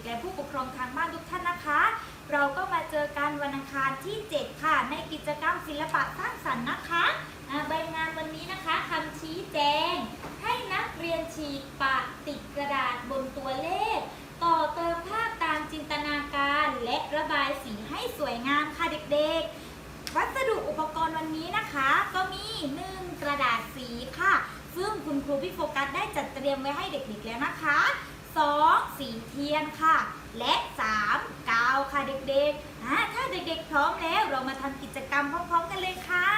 ด็กๆและผู้ปกครองทางบ้านทุกท่านนะคะ เราก็มาเจอกันวันอังคารที่ 7 ค่ะ ในกิจกรรมศิลปะสร้างสรรค์นะคะอ่าใบงานวันนี้นะคะคำชี้แจง ให้นักเรียนฉีกปะติดกระดาษบนตัวเลข ต่อเติมภาพตามจินตนาการและระบายสีให้สวยงามค่ะเด็กๆ วัสดุอุปกรณ์วันนี้นะคะ ก็มี1กระดาษสีค่ะ ซึ่งคุณครูพี่โฟกัสได้จัดเตรียมไว้ให้เด็กๆแล้วนะคะ 2. สีเทียนค่ะ และ 3. กาวค่ะเด็กๆอ่าถ้าเด็กๆ พร้อมแล้วเรามาทำกิจกรรมพร้อมๆกันเลยค่ะ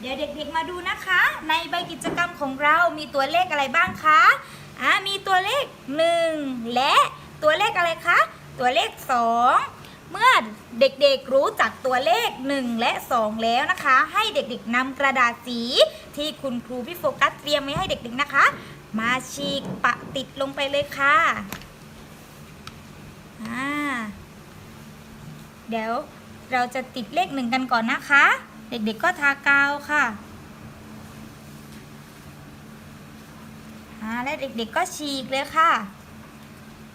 เดี๋ยวเด็กๆมาดูนะคะ ในใบกิจกรรมของเรามีตัวเลขอะไรบ้างคะอ่ามีตัวเลข 1 และตัวเลขอะไรคะ ตัวเลข 2 เด็กๆรู้จักตัวเลข 1 และ 2 แล้วนะคะ ให้เด็กๆนำกระดาษสีที่คุณครูพี่โฟกัสเตรียมไว้ให้เด็กๆนะคะ มาฉีกปะติดลงไปเลยค่ะอ่าเดี๋ยวเราจะติดเลขหนึ่งกันก่อนนะคะ เด็กๆก็ทากาวค่ะอ่าและเด็กๆก็ฉีกเลยค่ะ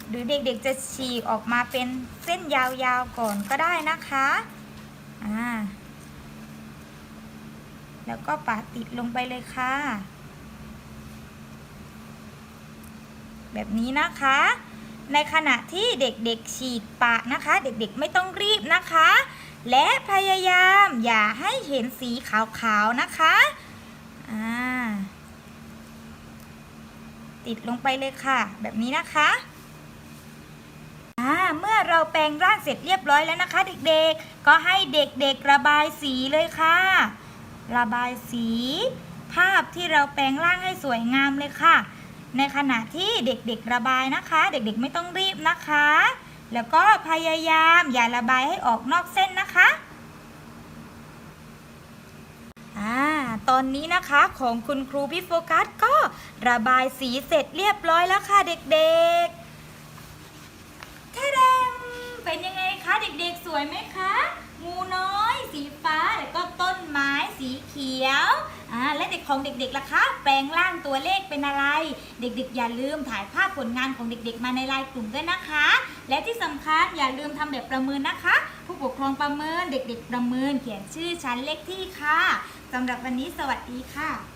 หรือเด็กๆจะฉีกออกมาเป็นเส้นยาวๆก่อนก็ได้นะคะอ่าแล้วก็ปาติดลงไปเลยค่ะ แบบนี้นะคะ ในขณะที่เด็กๆฉีกปะนะคะ เด็กๆไม่ต้องรีบนะคะ และพยายามอย่าให้เห็นสีขาวๆนะคะติดลงไปเลยค่ะ แบบนี้นะคะ อ่าเมื่อเราแปลงร่างเสร็จเรียบร้อยแล้วนะคะ เด็กๆ ก็ให้เด็กๆระบายสีเลยค่ะ ระบายสี ภาพที่เราแปลงร่างให้สวยงามเลยค่ะ ในขณะที่เด็กๆระบายนะคะ เด็กๆไม่ต้องรีบนะคะ แล้วก็พยายามอย่าระบายให้ออกนอกเส้นนะคะอ่าตอนนี้นะคะของคุณครูพี่โฟกัสก็ระบายสีเสร็จเรียบร้อยแล้วค่ะเด็กๆท่าดงเป็นยังไงคะเด็กๆส วยไหมคะ งูน้อย สีฟ้าแล้วก็ต้นไม้สีเขียวอ่าและเด็กของเด็กๆล่ะคะ แปลงร่างตัวเลขเป็นอะไร เด็กๆ อย่าลืมถ่ายภาพผลงานของเด็กๆ มาในไลน์กลุ่มด้วยนะคะ และที่สำคัญอย่าลืมทำแบบประเมินนะคะ ผู้ปกครองประเมินเด็ก ๆ ประเมินเขียนชื่อชั้นเลขที่ค่ะสำหรับวันนี้สวัสดีค่ะ